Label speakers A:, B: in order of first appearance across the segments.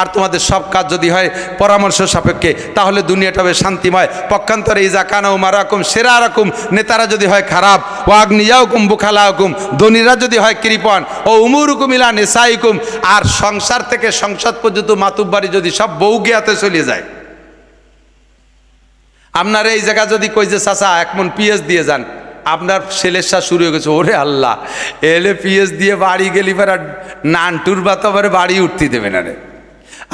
A: আর তোমাদের সব কাজ যদি হয় পরামর্শ সাপেক্ষে, তাহলে দুনিয়াটা হবে শান্তিময়। পক্ষান্তরে ইজা কানা উমার রকম সেরা রকম নেতারা যদি হয় খারাপ ও হুকুম বুখালা হুকুম ধনীরা যদি হয় কৃপণ, ও উমুর হুকুম ইলা নেশাইকুম আর সংসার থেকে সংসদ পর্যন্ত মাতুব্বাড়ি যদি সব বউ গিয়াতে চলে যায়। আপনার এই জায়গা যদি কই যে, চাচা, এক মন পিএস দিয়ে যান। আপনার সেলেসা শুরু হয়ে গেছে, ওরে আল্লাহ, এলে পিএস দিয়ে বাড়ি গেলি আর নানটুর বাতাবারে বাড়ি উঠতে দেবে না রে।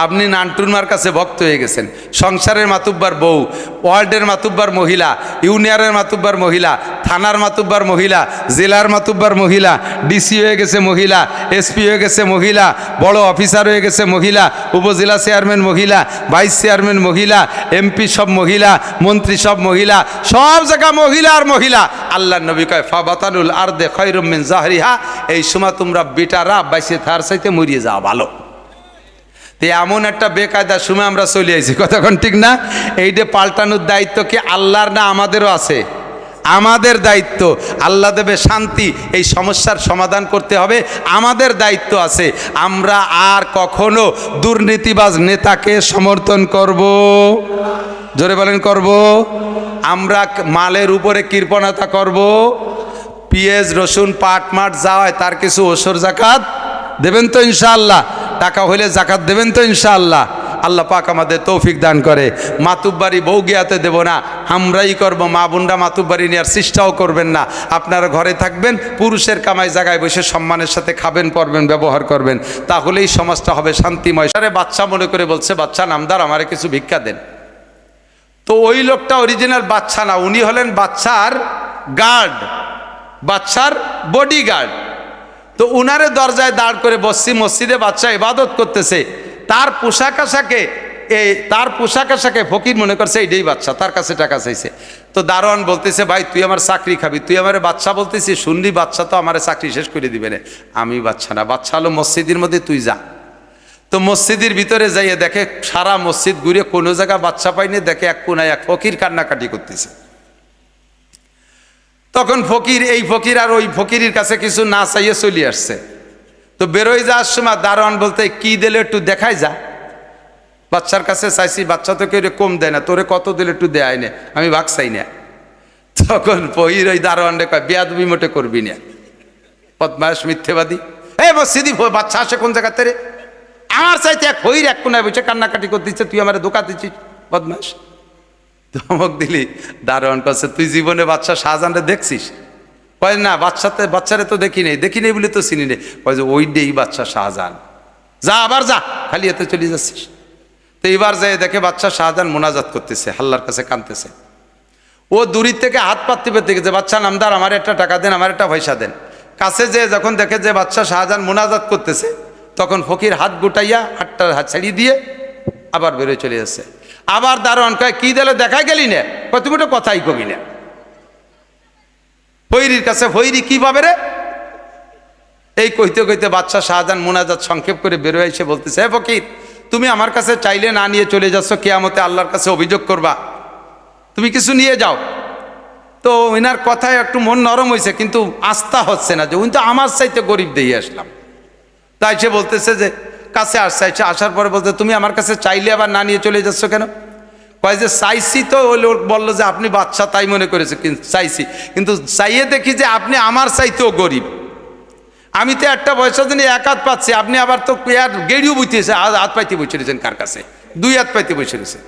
A: আপনি নানটুরমার কাছে ভক্ত হয়ে গেছেন। সংসারের মাতুব্বার বউ ওয়ার্ডের মাতুব্বার মহিলা, ইউনিয়নের মাতুব্বার মহিলা, থানার মাতুব্বার মহিলা, জেলার মাতুব্বার মহিলা, ডিসি হয়ে গেছে মহিলা, এসপি হয়ে গেছে মহিলা, বড় অফিসার হয়ে গেছে মহিলা, উপজেলা চেয়ারম্যান মহিলা, ভাইস চেয়ারম্যান মহিলা, এমপি সব মহিলা, মন্ত্রী সব মহিলা, সব জায়গা মহিলা আর মহিলা। আল্লাহ নবী কয় ফাবাতানুল আর দে খৈরমিন জাহরিহা এই সময় তোমরা বেটারা বাইসে থার সাইতে মরিয়ে যাওয়া ভালো। তো এমন একটা বেকায়দার সময় আমরা চলে আইছি। কতক্ষণ ঠিক না? এই এইটা পাল্টানোর দায়িত্ব কি আল্লাহর না আমাদেরও আছে? আমাদের দায়িত্ব আল্লাহ দেবে শান্তি, এই সমস্যার সমাধান করতে হবে। আমাদের দায়িত্ব আছে, আমরা আর কখনো দুর্নীতিবাজ নেতাকে সমর্থন করব। জোরে বলেন, করব। আমরা মালের উপরে কৃপণতা করব। পেঁয়াজ, রসুন, পাট, মাট যা তার কিছু ওসর জাকাত দেবেন তো ইনশাআল্লাহ। টাকা হইলে জাকাত দেবেন তো ইনশাআল্লাহ। আল্লাহ পাক আমাদের তৌফিক দান করে। মাতুব্বাড়ি বউ গিয়াতে দেবো না। আমরাই করব। মা বোনরা মাতুব্বাড়ি নেওয়ার চেষ্টাও করবেন না। আপনারা ঘরে থাকবেন, পুরুষের কামাই জায়গায় বসে সম্মানের সাথে খাবেন, পরবেন, ব্যবহার করবেন। তাহলেই সমাজটা হবে শান্তিময়। সারে বাচ্চা মনে করে বলছে, বাচ্চা নামদার, আমারে কিছু ভিক্ষা দেন। তো ওই লোকটা অরিজিনাল বাচ্চা না, উনি হলেন বাচ্চার গার্ড বাচ্চার বডি গার্ড তো উনারে দরজায় দাঁড় করে বসছি, মসজিদে বাচ্চা ইবাদত করতেছে। তার পোশাক আশাকে এই তার পোশাক আশাকে ফকির মনে করছে, এইটাই বাচ্চা তার কাছে টাকা চাইছে। তো দারোয়ান বলতেছে, ভাই, তুই আমার চাকরি খাবি, তুই আমার বাচ্চা বলতেছিস শুনলি বাচ্চা তো আমার চাকরি শেষ করে দিবে না আমি বাচ্চা না বাচ্চা হলো মসজিদের মধ্যে তুই যা। তো মসজিদের ভিতরে যাইয়ে দেখে সারা মসজিদ ঘুরে কোনো জায়গা বাচ্চা পাইনি দেখে এক কোনায় এক ফকির কান্নাকাটি করতেছে। তখন ফকির, এই ফকির আর ওই ফকিরের কাছে কিছু না চাইয়ে চলে আসছে। তো বেরোয় যাওয়ার সময় দারোয়ান বলতে, কি দিলে একটু দেখাই যা। বাচ্চার কাছে চাইছি, বাচ্চা তো কেউ কম দেয় না, তোরে কত দিলে একটু দেয় না, আমি ভাগ চাই না। তখন ফকির ওই দারোয়ান কয়, বেয়াদবি মোটে করবি না। পদ্মাস মিথ্যেবাদী। এই মসজিদি বাচ্চা আসে কোন জায়গাতে রে? আমার চাইতে এক হইর এক কোনায় বসে কান্নাকাটি করে দিচ্ছে তুই আমার দোকা দিচ্ছিস বদমাস ধমক দিলি, দারোয়ান কাছে তুই জীবনে বাচ্চা শাহজাহানরে দেখছিস? কয়, না বাচ্চাতে বাচ্চারে তো দেখি নেই দেখি নেই বলে তো চিনি নেই। কয় যে, ওই ডেই বাচ্চা শাহজাহান। যা, আবার যা, খালি এতে চলে যাচ্ছিস। তো এবার যাই দেখে বাচ্চা শাহজাহান মোনাজাত করতেছে হাল্লার কাছে কানতেছে ও দূরির থেকে হাত পাততে পেতে গেছে বাচ্চা নামদার, আমার একটা টাকা দেন, আমার একটা পয়সা দেন। কাছে যে যখন দেখে যে বাচ্চা শাহজাহান মোনাজাত করতেছে, তখন ফকির হাত গুটাইয়া হাতটা হাত ছাড়িয়ে দিয়ে আবার বেরোয় চলে যাচ্ছে। আবার দারোয়ান কয়, কি দিলে দেখা গেলি না? কয়, তুমি তো কথাই কবি না। ফৈরির কাছে, ফৈরি, কি পাবে রে? এই কইতে কইতে বাচ্চা শাহজাহান মোনাজাত সংক্ষেপ করে বেরোয় এসে বলতেছে, হে ফকির, তুমি আমার কাছে চাইলে না নিয়ে চলে যাচ্ছ, কেয়ামতে আল্লাহর কাছে অভিযোগ করবা। তুমি কিছু নিয়ে যাও। তো ওনার কথায় একটু মন নরম হয়েছে কিন্তু আস্থা হচ্ছে না যে উনি তো আমার চাইতে গরিব দিয়ে আসলাম। তাই সে বলতেছে যে কাছে আসছে আসার পরে বলতে তুমি আমার কাছে চাইলে আবার না নিয়ে চলে যাচ্ছ কেন? কয় যে, চাইছি তো। ওই লোক বলল যে, আপনি বাচ্চা তাই মনে করেছে চাইছি। কিন্তু চাইয়ে দেখি যে, আপনি আমার চাইতেও গরিব। আমি তো একটা বয়সের জন্য এক হাত পাচ্ছি, আপনি আবার তো আর গেড়িও বুঝতেছে হাত পাইতে বসে রয়েছেন কার কাছে? দুই হাত পাইতে বসে রয়েছে।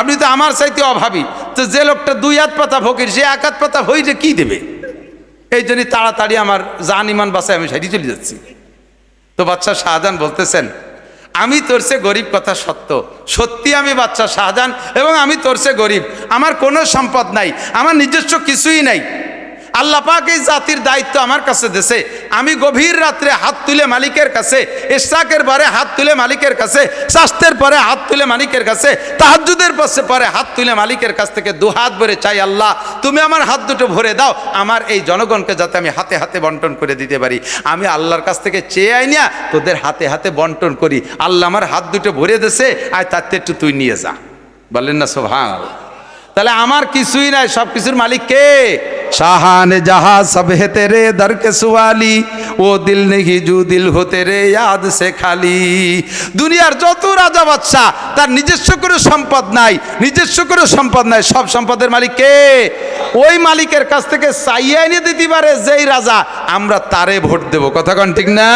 A: আপনি তো আমার চাইতে অভাবী, তো যে লোকটা দুই হাত পাতা ফকির, সে এক হাত পাতা হইলে কি দেবে? এই জন্যই তাড়াতাড়ি আমার জান ইমান বাসায় আমি সাইডে চলে যাচ্ছি। তো বাচ্চা শাহজাহান বলতেছেন, আমি তোর সে গরিব কথা সত্য। সত্যি আমি বাচ্চা শাহজাহান এবং আমি তোর সে গরিব। আমার কোনো সম্পদ নাই। আমার নিজস্ব কিছুই নাই। আল্লাহ পাক এই জাতির দায়িত্ব আমার কাছে দেশে আমি গভীর রাত্রে হাত তুলে মালিকের কাছে ইশাকের পরে হাত তুলে মালিকের কাছে স্বাস্থ্যের পরে হাত তুলে মালিকের কাছে তাহাজুদের পাশে পরে হাত তুলে মালিকের কাছ থেকে দু হাত ভরে চাই, আল্লাহ, তুমি আমার হাত দুটো ভরে দাও, আমার এই জনগণকে যাতে আমি হাতে হাতে বন্টন করে দিতে পারি। আমি আল্লাহর কাছ থেকে চেয়ে আই না, তোদের হাতে হাতে বন্টন করি। আল্লাহ আমার হাত দুটো ভরে দেশে আর তার একটু তুই নিয়ে যা। বললেন না সোভাং তাহলে আমার কিছুই নাই সব কিছুর মালিক কে? शाहान जहा सब है तेरे दर के सुवाली ও দিল নেহি জু দিল হতে রে ইয়াদ সে খালি দুনিয়ার যত রাজা বাদশাহ তার নিজস্ব করে সম্পদ নাই নিজস্ব করে সম্পদ নাই সব সম্পদের মালিক কে ওই মালিকের কাছ থেকে চাইয়ে এনে দিতে পারে যেই রাজা আমরা তারে ভোট দেব কথা কন ঠিক না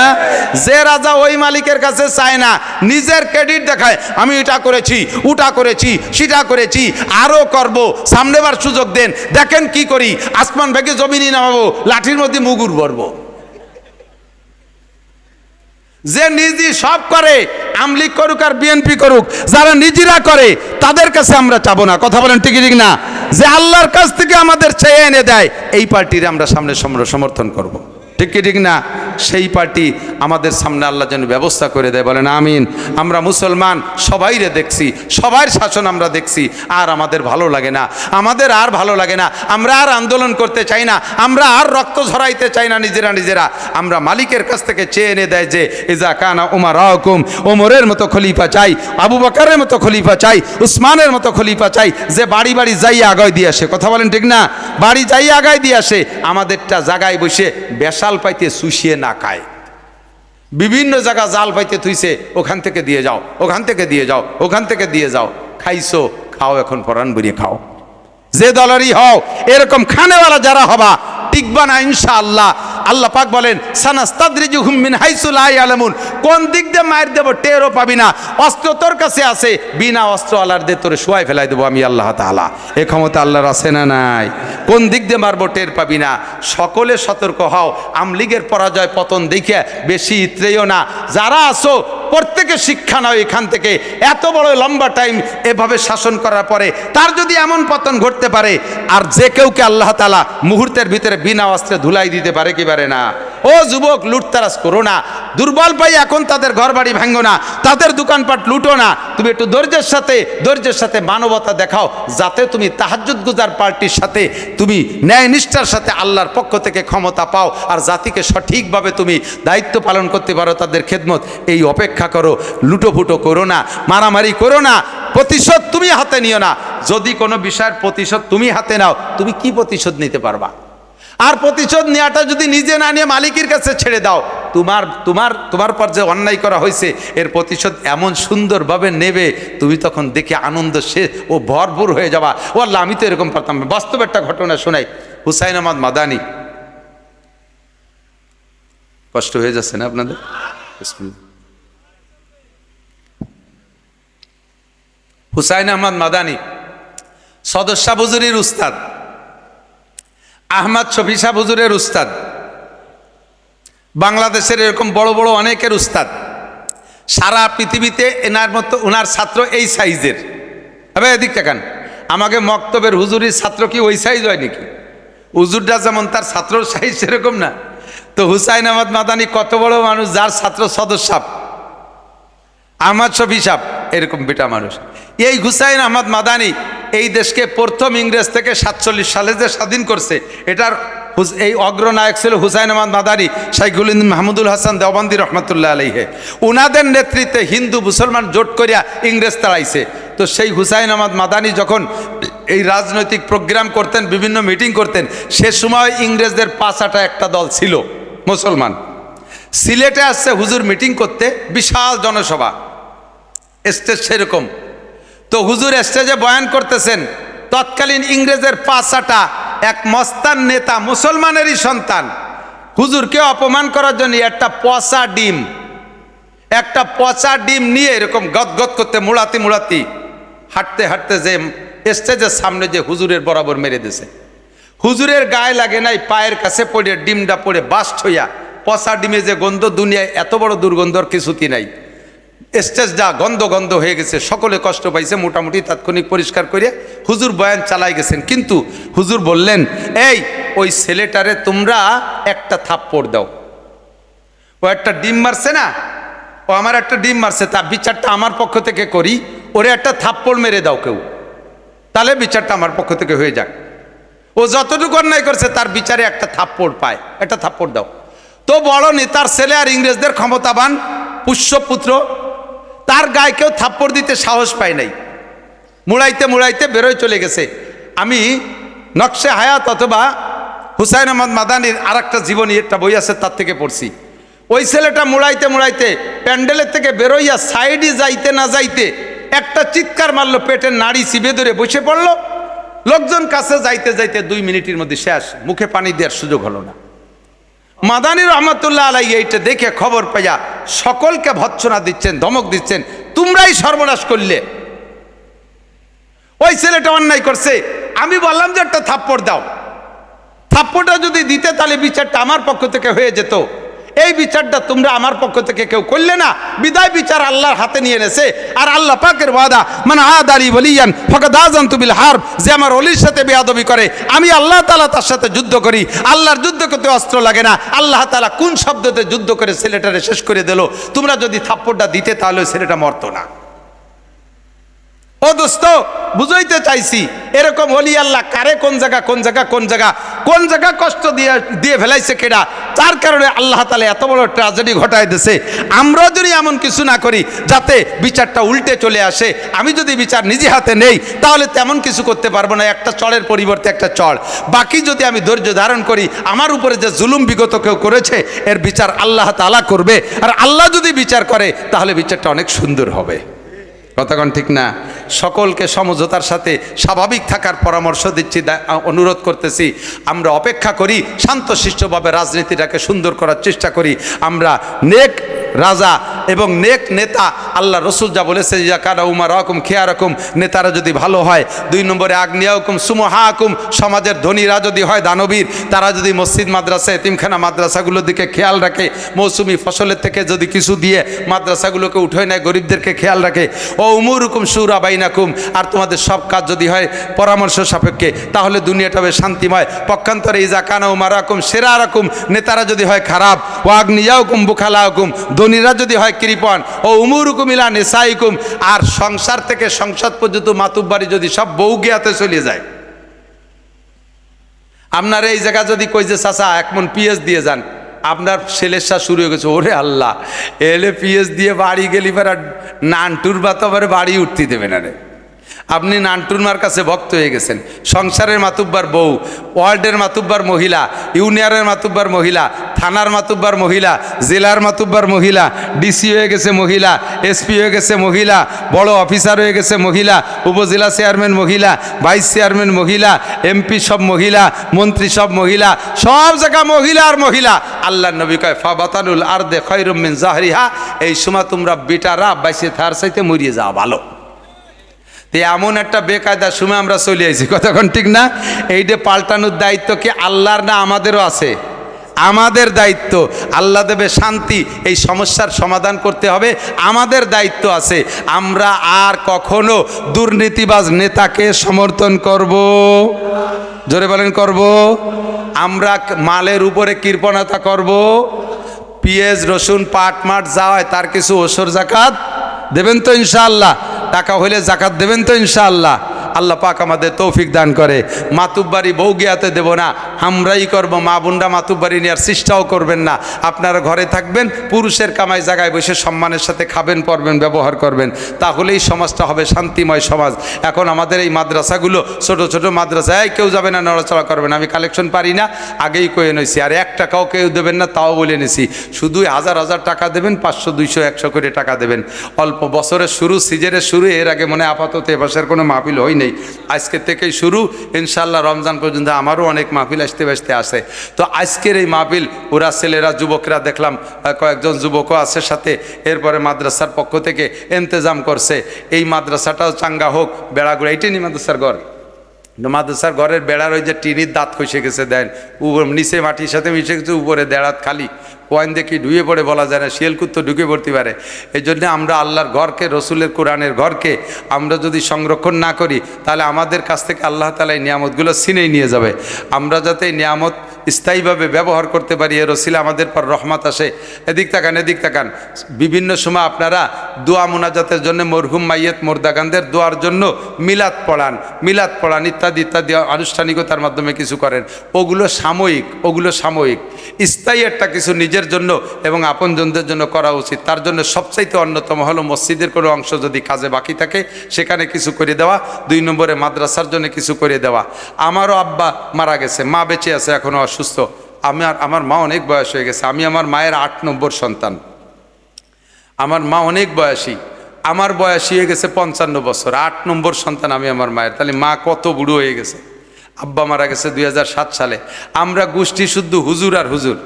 A: যে রাজা ওই মালিকের কাছে চায় না নিজের ক্রেডিট দেখায় আমি এটা করেছি ওটা করেছি সেটা করেছি আরও করব সামনেবার সুযোগ দেন দেখেন কি করি আসমান ভেঙে জমিনি নামাবো, লাঠির মধ্যে মুগুর ভরবো। যে নিজে সব করে আমলিগ করুক আর বিএনপি করুক, যারা নিজেরা করে, তাদের কাছে আমরা চাবো না। কথা বলেন ঠিক ঠিক না? যে আল্লাহর কাছ থেকে আমাদের চেয়ে এনে দেয়, এই পার্টির আমরা সামনে সম- সমর্থন করব। ঠিক কি ঠিক না? সেই পার্টি আমাদের সামনে আল্লাহ যেন ব্যবস্থা করে দেয়, বলেন আমিন। আমরা মুসলমান সবাইরে দেখছি, সবার শাসন আমরা দেখছি, আর আমাদের ভালো লাগে না। আমাদের আর ভালো লাগে না, আমরা আর আন্দোলন করতে চাই না, আমরা আর রক্ত ঝরাইতে চাই না নিজেরা নিজেরা। আমরা মালিকের কাছ থেকে চেয়ে এনে দেয় যে ইজা কানা উমার রহকুম ওমরের মতো খলিফা চাই, আবু বকারের মতো খলিফা চাই, উসমানের মতো খলিফা চাই, যে বাড়ি বাড়ি যাইয়ে আগায় দিয়ে আসে। কথা বলেন ঠিক না? বাড়ি যাইয়ে আগায় দিয়ে আসে, আমাদেরটা জাগায় বসে বেশাল পাইতে শুষিয়ে না খায়। বিভিন্ন জায়গা জাল পাইতে থুইছে, ওখান থেকে দিয়ে যাও, ওখান থেকে দিয়ে যাও, ওখান থেকে দিয়ে যাও। খাইছো, খাও এখন পরাণ বুড়িয়ে খাও। যে দলেরই হও, এরকম খানেওয়ালা যারা হবা, টিকবা না ইনশা আল্লাহ আল্লাহ পাক বলেন, সানাস্তাদ্রিজুহুম মিন হাইসুল আই ইয়ালামুন। কোন দিক দিয়ে মায়ের দেবো, টেরও পাবি না। অস্ত্র তোর কাছে আছে। বিনা অস্ত্র আল্লাহর দিয়ে তোর শোয়াই ফেলাই দেবো আমি আল্লাহ তালা এ ক্ষমতা আল্লাহর আছে না নাই? কোন দিক দিয়ে মারবো, টের পাবি না। সকলে সতর্ক হও। আমলিগের পরাজয় পতন দেখে বেশি ইত্রেও না। যারা আসো প্রত্যেকে শিক্ষা নাও এখান থেকে। এত বড় লম্বা টাইম এভাবে শাসন করার পরে তার যদি এমন পতন ঘটতে পারে, আর যে কেউকে আল্লাহ তালা মুহূর্তের ভিতরে বিনা অস্ত্রে ধুলাই দিতে পারে কি পারে না? ও যুবক লুটতারাস করো না। দুর্বল পাই এখন তাদের ঘর বাড়ি ভাঙ্গো না। তাদের দোকানপাট লুটো না। তুমি একটু ধৈর্যের সাথে ধৈর্যের সাথে মানবতা দেখাও, যাতে তুমি তাহাজ্জুদ গুজার পার্টির সাথে, তুমি ন্যায় নিষ্ঠার সাথে আল্লাহর পক্ষ থেকে ক্ষমতা পাও, আর জাতিকে সঠিকভাবে তুমি দায়িত্ব পালন করতে পারো তাদের খেদমত। এই অপেক্ষা করো লুটোফুটো করো না, মারামারি করো না, প্রতিশোধ তুমি হাতে নিও না। যদি কোনো বিষয়ের প্রতিশোধ তুমি হাতে নাও, তুমি কি প্রতিশোধ নিতে পারবা? আর প্রতিশোধ নেওয়াটা যদি নিজে না নিয়ে মালিকের কাছে ছেড়ে দাও, তোমার তোমার তোমার পর যে অন্যায় করা হয়েছে, এর প্রতিশোধ এমন সুন্দরভাবে নেবে, তুমি তখন দেখে আনন্দ সে, ও ভরপুর হয়ে যাবা। ও আল্লাহ, আমি তো এরকম পারতাম বাস্তব একটা ঘটনা শোনাই। হুসাইন আহমদ মাদানি। কষ্ট হয়ে যাচ্ছে না আপনাদের? হুসাইন আহমদ মাদানি, সদস্যা বুজুরির উস্তাদ, আহমদ শফিসা হুজুরের উস্তাদ, বাংলাদেশের এরকম বড় বড় অনেকের উস্তাদ, সারা পৃথিবীতে এনার মতো ওনার ছাত্র এই সাইজের। এবার এদিক তাকান আমাকে মক্তবের হুজুরির ছাত্র কি ওই সাইজ হয় নাকি? হুজুরটা যেমন তার ছাত্রর সাইজ সেরকম না। তো হুসাইন আহমদ মাদানি কত বড় মানুষ, যার ছাত্র সদস্য আহমদ শফি সাহ এরকম বেটা মানুষ। এই হুসাইন আহমদ মাদানি এই দেশকে প্রথম ইংরেজ থেকে সাতচল্লিশ সালে যে স্বাধীন করছে, এটার এই অগ্রনায়ক ছিল হুসাইন আহমদ মাদানি, শাইখুল মাহমুদুল হাসান দেওবন্দি রহমতুল্লাহ আলহে উনাদের নেতৃত্বে হিন্দু মুসলমান জোট করিয়া ইংরেজ তাড়াইছে তো সেই হুসাইন আহমদ মাদানি যখন এই রাজনৈতিক প্রোগ্রাম করতেন, বিভিন্ন মিটিং করতেন, সে সময় ইংরেজদের পাঁচাটা একটা দল ছিল, মুসলমান। সিলেটে আসছে হুজুর মিটিং করতে, বিশাল জনসভা। স্টেজ সেরকম। তো হুজুর স্টেজে বয়ান করতেছেন, তৎকালীন ইংরেজের পাঁচাটা এক মস্তান নেতা মুসলমানেরই সন্তান। হুজুরকে অপমান করার জন্য একটা পচা ডিম। একটা পচা ডিম নিয়ে এরকম গদগদ করতে, মুড়াতি মুড়াতি, হাঁটতে হাঁটতে যে স্টেজের সামনে যে হুজুরের বরাবর মেরে দিছে। হুজুরের গায়ে লাগে নাই, পায়ের কাছে পড়ে ডিমটা পড়ে বাস্ট হইয়া পচা ডিমে যে গন্ধ, দুনিয়ায় এত বড় দুর্গন্ধর কিছুতি নাই। স্টেজটা গন্ধ গন্ধ হয়ে গেছে, সকলে কষ্ট পাইছে, মোটামুটি তাৎক্ষণিক পরিষ্কার করে হুজুর বয়ান চালাই গেছেন। কিন্তু হুজুর বললেন, এই, ওই ছেলেটারে তোমরা একটা থাপ্পড় দাও। ও একটা ডিম মারছে না, ও আমার একটা ডিম মারছে তার বিচারটা আমার পক্ষ থেকে করি, ওরে একটা থাপ্পড় মেরে দাও কেউ। তাহলে বিচারটা আমার পক্ষ থেকে হয়ে যাক। ও যতটুকু অন্যায় করছে, তার বিচারে একটা থাপ্পড় পায়, একটা থাপ্পড় দাও। তো বড় নেতার ছেলে আর ইংরেজদের ক্ষমতাবান পুষ্যপুত্র তার গায়ে কেউ থাপ্পড় দিতে সাহস পায় নাই। মুড়াইতে মুড়াইতে বেরোয় চলে গেছে। আমি নকশে হায়াত অথবা হুসাইন আহমদ মাদানির আর একটা জীবনী, একটা বই আছে তার থেকে পড়ছি। ওই ছেলেটা মুড়াইতে মুড়াইতে প্যান্ডেলের থেকে বেরোইয়া সাইডে যাইতে না যাইতে একটা চিৎকার মারলো, পেটের নাড়ি চিবে ধরে বসে পড়ল। লোকজন কাছে যাইতে যাইতে দুই মিনিটের মধ্যে শেষ, মুখে পানি দেওয়ার সুযোগ হলো না। মাদানী রহমতুল্লাহ আলাই এইটা দেখে খবর পাইয়া সকলকে ভৎসনা দিচ্ছেন, ধমক দিচ্ছেন, তোমরাই সর্বনাশ করলে। ওই ছেলেটা অন্যায় করছে। আমি বললাম যে একটা থাপ্পড় দাও। থাপ্পড়টা যদি দিতে তাহলে বিচারটা আমার পক্ষ থেকে হয়ে যেত। এই বিচারটা তোমরা আমার পক্ষ থেকে কেউ করলে না। বিদায় বিচার আল্লাহর হাতে নিয়ে এনেছে। আর আল্লাহ পাকের ওয়াদা মানে আদারি বলিয়ান ফকাত আজান তুবিল হার। যে আমার অলির সাথে বেয়াদবি করে, আমি আল্লাহ তালা তার সাথে যুদ্ধ করি। আল্লাহর যুদ্ধ করতে অস্ত্র লাগে না। আল্লাহ তালা কোন শব্দতে যুদ্ধ করে ছেলেটারে শেষ করে দিল? তোমরা যদি থাপ্পড়টা দিতে, তাহলে ছেলেটা মরতো না। ও দোস্ত, বুঝাইতে চাইছি, এরকম অলি আল্লাহ কারে কোন জায়গা কোন জায়গা কোন জায়গা কোন জায়গা কষ্ট দিয়ে দিয়ে ফেলাইছে কেডা? তার কারণে আল্লাহ তালা এত বড় ট্রাজেডি ঘটায় দিছে। আমরা যদি এমন কিছু না করি, যাতে বিচারটা উল্টে চলে আসে, আমি যদি বিচার নিজে হাতে নেই, তাহলে তেমন কিছু করতে পারব না। একটা চড়ের পরিবর্তে একটা চড়। বাকি যদি আমি ধৈর্য ধারণ করি, আমার উপরে যে জুলুম বিগত কেউ করেছে, এর বিচার আল্লাহ তালা করবে। আর আল্লাহ যদি বিচার করে, তাহলে বিচারটা অনেক সুন্দর হবে। কতক্ষণ ঠিক না। সকলকে সমঝোতার সাথে স্বাভাবিক থাকার পরামর্শ দিচ্ছি অনুরোধ করতেছি। আমরা অপেক্ষা করি শান্তশিষ্টভাবে রাজনীতিটাকে সুন্দর করার চেষ্টা করি। আমরা নেক রাজা এবং নেক নেতা, আল্লাহ রসুল যা বলেছে, ইয়া কারা উমার রকম খেয়া রকম নেতারা যদি ভালো হয়, দুই নম্বরে আগ্নেয় হুকুম সুমহা হুকুম সমাজের ধনীরা যদি হয়, দানবীর, তারা যদি মসজিদ, মাদ্রাসা, এতিমখানা, মাদ্রাসাগুলোর দিকে খেয়াল রাখে, মৌসুমি ফসলের থেকে যদি কিছু দিয়ে মাদ্রাসাগুলোকে উঠে নেয়, গরিবদেরকে খেয়াল রাখে, ও উমুর হুকুম সুরা বাইনাকুম আর তোমাদের সব কাজ যদি হয় পরামর্শ সাপেক্ষে, তাহলে দুনিয়াটা হবে শান্তিময়। পক্ষান্তরে, ইজা কানা উমার রকম সেরা রকম নেতারা যদি হয় খারাপ, ও আগ্নিয়া হুকুম বুখালা হুকুম ধনীরা যদি হয় কৃপণ। ও উমুর হুকুম ইলা নেশাইকুম আর সংসার থেকে সংসদ পর্যন্ত মাতুব্বাড়ি যদি সব বউ গিয়াতে চলে যায়। আপনার এই জায়গা যদি কই যে, চাচা, এক মন পিএস দিয়ে যান। আপনার সেলেসা শুরু হয়ে গেছে, ওরে আল্লাহ, এলে পিএস দিয়ে বাড়ি গেলি আর নানটুর বাতাবারে বাড়ি উঠতে দেবে না রে। আপনি নানটুরমার কাছে ভক্ত হয়ে গেছেন। সংসারের মাতুব্বার বউ, ওয়ার্ল্ডের মাতুব্বার মহিলা, ইউনিয়নের মাতুব্বার মহিলা থানার মাতুব্বার মহিলা, জেলার মাতুব্বার মহিলা, ডিসি হয়ে গেছে মহিলা, এসপি হয়ে গেছে মহিলা, বড় অফিসার হয়ে গেছে মহিলা, উপজেলা চেয়ারম্যান মহিলা, ভাইস চেয়ারম্যান মহিলা, এমপি সব মহিলা, মন্ত্রী সব মহিলা, সব জায়গা মহিলা আর মহিলা। আল্লাহ নবী কয় ফাবাতানুল আর দে খৈরমিন জাহরিহা এই সময় তোমরা বেটারা বাইসে থার সাইতে মরিয়ে যাওয়া ভালো। তে এমন একটা বেকায়দার সময় আমরা চলে আইছি কতক্ষণ ঠিক না? এইটা পাল্টানোর দায়িত্ব কি আল্লাহর না আমাদেরও আছে? আমাদের দায়িত্ব। আল্লাহ দেবে শান্তি, এই সমস্যার সমাধান করতে হবে। আমাদের দায়িত্ব আছে, আমরা আর কখনো দুর্নীতিবাজ নেতাকে সমর্থন করব। জোরে বলেন, করব। আমরা মালের উপরে কৃপণতা করব। পেঁয়াজ, রসুন, পাট, মাট যাওয়ায় তার কিছু ওসর জাকাত দেবেন তো ইনশাআল্লাহ। টাকা হইলে জাকাত দেবেন তো ইনশাআল্লাহ। আল্লাহ পাক আমাদের তৌফিক দান করে। মাতুব্বাড়ি বউ গিয়াতে দেব না। আমরাই করব। মা বোনরা মাতুব্বাড়ি নেওয়ার চেষ্টাও করবেন না। আপনারা ঘরে থাকবেন, পুরুষের কামাই জায়গায় বসে সম্মানের সাথে খাবেন, পরবেন, ব্যবহার করবেন। তাহলেই সমাজটা হবে শান্তিময় সমাজ। এখন আমাদের এই মাদ্রাসাগুলো ছোট ছোট মাদ্রাসায় কেউ যাবে না, নড়াচড়া করবেন আমি কালেকশন পারি না, আগেই কয়ে নিয়েছি আর এক টাকাও কেউ দেবেন না, তাও বলে নিছি। শুধুই হাজার হাজার টাকা দেবেন, পাঁচশো, দুইশো, একশো করে টাকা দেবেন। অল্প বছরের শুরু, সিজনের শুরু, এর আগে মনে আপাতত এবাসের কোনো মাহফিল হয় নেই আজকে থেকেই শুরু। ইনশাল্লাহ রমজান পর্যন্ত আমারও অনেক মাহফিল আসতে আসতে আসে তো আজকের এই মাহফিল, ওরা ছেলেরা, যুবকরা দেখলাম কয়েকজন যুবকও আছে সাথে। এরপরে মাদ্রাসার পক্ষ থেকে ইন্তজাম করছে। এই মাদ্রাসাটাও চাঙ্গা হোক, বেড়াগুড়া এটাই নি মাদ্রাসার ঘর। মাদ্রাসার ঘরের বেড়ার ওই যে টিনির দাঁত খসে গেছে, দেন, উপর নিচে মাটির সাথে মিশে গেছে, উপরে দেড়াত খালি। কয়েন দেখি ঢুয়ে পড়ে বলা যায় না শিয়ালকুত তো ঢুকে পড়তে পারে। এই জন্য আমরা আল্লাহর ঘরকে, রসুলের কোরআনের ঘরকে আমরা যদি সংরক্ষণ না করি, তাহলে আমাদের কাছ থেকে আল্লাহ তালা এই নিয়ামতগুলো ছিনেই নিয়ে যাবে। আমরা যাতে এই নিয়ামত স্থায়ীভাবে ব্যবহার করতে পারি, এ রসিলে আমাদের পর রহমত আসে। এদিক তাকান এদিক তাকান। বিভিন্ন সময় আপনারা দোয়া মোনাজাতের জন্য মরহুম মাইয়েত মোর্দাগানদের দোয়ার জন্য মিলাদ পড়ান মিলাদ পড়ান, ইত্যাদি ইত্যাদি আনুষ্ঠানিকতার মাধ্যমে কিছু করেন। ওগুলো সাময়িক ওগুলো সাময়িক। স্থায়ী একটা কিছু নিজের নিজের জন্য এবং আপনজনদের জন্য করা উচিত। তার জন্য সবচাইতে অন্যতম হলো মসজিদের কোনো অংশ যদি কাজে বাকি থাকে, সেখানে কিছু করে দেওয়া। দুই নম্বরে মাদ্রাসার জন্য কিছু করে দেওয়া। আমারও আব্বা মারা গেছে, মা বেঁচে আছে এখনও অসুস্থ। আমি আর, আমার মা অনেক বয়স হয়ে গেছে। আমি আমার মায়ের আট নম্বর সন্তান। আমার মা অনেক বয়সী। আমার বয়সী হয়ে গেছে পঞ্চান্ন বছর। আট নম্বর সন্তান আমি আমার মায়ের। তাহলে মা কত বুড়ো হয়ে গেছে? আব্বা মারা গেছে দুই হাজার সাত সালে। আমরা গোষ্ঠী শুদ্ধ হুজুর আর হুজুর।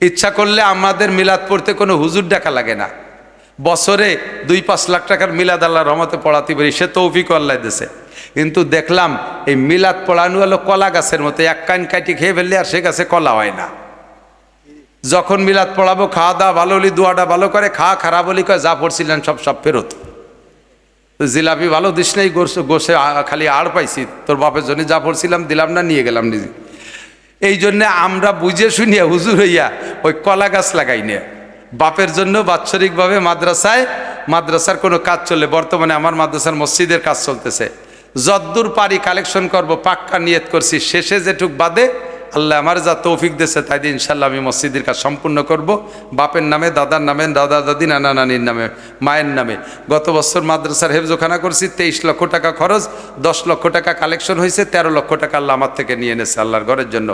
A: ইচ্ছা করলে আমাদের মিলাদ পড়তে কোনো হুজুর ডাকা লাগে না। বছরে দুই পাঁচ লাখ টাকার মিলাদ আল্লাহ রহমতে পড়াতে পারি, সে তৌফিক আল্লাহ দেশে কিন্তু দেখলাম এই মিলাদ পড়ানো হলো কলা গাছের মতো, এক কান কাটি খেয়ে ফেললে আর সে গাছে কলা হয় না। যখন মিলাদ পড়াবো, খাওয়া দাওয়া ভালো হলি, দোয়াটা ভালো করে খাওয়া খারাপ হলি, কয় যা পড়ছিলেন সব সব ফেরত। জিলাপি ভালো দিস নাই, গোসে খালি আড় পাইছি, তোর বাপের জন্য যা পড়ছিলাম দিলাম না, নিয়ে গেলাম নিজে। এই জন্যে আমরা বুঝে শুনিয়া হুজুর হইয়া ওই কলা গাছ লাগাই নিয়ে বাপের জন্য বাৎসরিকভাবে মাদ্রাসায় মাদ্রাসার কোনো কাজ চলে বর্তমানে আমার মাদ্রাসার মসজিদের কাজ চলতেছে। যদ্দূর পারি কালেকশন করব, পাক্কা নিয়ত করছি, শেষে যেটুক বাদে আল্লাহ আমার যা তৌফিক দিয়েছে তাই দিয়ে ইনশাল্লাহ আমি মসজিদের কাজ সম্পূর্ণ করব বাপের নামে, দাদার নামে, দাদা, দাদি, নানা, নানির নামে, মায়ের নামে গত বছর মাদ্রাসার হেফজোখানা করছি, তেইশ লক্ষ টাকা খরচ, দশ লক্ষ টাকা কালেকশন হয়েছে, তেরো লক্ষ টাকা আল্লাহ আমার থেকে নিয়ে এনেছে আল্লাহর ঘরের জন্য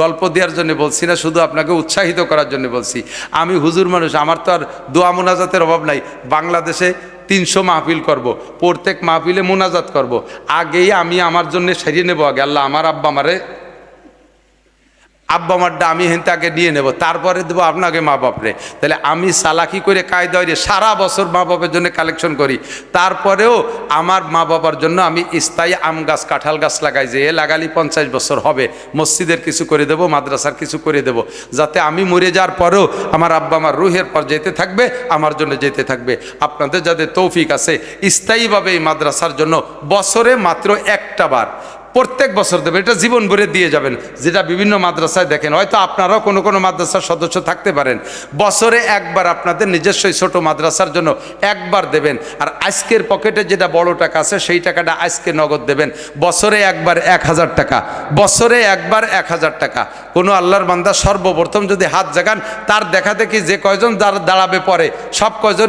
A: গল্প দেওয়ার জন্য বলছি না, শুধু আপনাকে উৎসাহিত করার জন্য বলছি আমি হুজুর মানুষ, আমার তো আর দোয়া মোনাজাতের অভাব নাই বাংলাদেশে তিনশো মাহফিল করব। প্রত্যেক মাহফিলে মোনাজাত করব। আগেই আমি আমার জন্য সেরিয়ে নেব, আগে আল্লাহ আমার আব্বা আমারে আব্বা মারটা আমি হেন তাকে নিয়ে নেব, তারপরে দেবো আপনাকে মা বাপরে। তাহলে আমি সালাকি করে কায়দা হয়ে সারা বছর মা বাপের জন্য কালেকশন করি। তারপরেও আমার মা বাবার জন্য আমি স্থায়ী আম গাছ, কাঁঠাল গাছ লাগাই, যে এ লাগালি পঞ্চাশ বছর হবে। মসজিদের কিছু করে দেব, মাদ্রাসার কিছু করে দেব, যাতে আমি মরে যাওয়ার পরেও আমার আব্বা আমার রুহের পর যেতে থাকবে, আমার জন্য যেতে থাকবে। আপনাদের যাদের তৌফিক আছে, স্থায়ীভাবে এই মাদ্রাসার জন্য বছরে মাত্র একটা বার প্রত্যেক বছর দেবেন এটা জীবন ভরে দিয়ে যাবেন। যেটা বিভিন্ন মাদ্রাসায় দেখেন, হয়তো আপনারাও কোনো কোনো মাদ্রাসার সদস্য থাকতে পারেন। বছরে একবার আপনাদের নিজস্ব ছোট মাদ্রাসার জন্য একবার দেবেন। আর আজকের পকেটে যেটা বড় টাকা আছে, সেই টাকাটা আজকে নগদ দেবেন। বছরে একবার এক হাজার টাকা, বছরে একবার এক হাজার টাকা। কোনো আল্লাহর বান্দা সর্বপ্রথম যদি হাত জাগান, তার দেখা দেখি যে কয়জন দাঁড়াবে পরে, সব কয়জন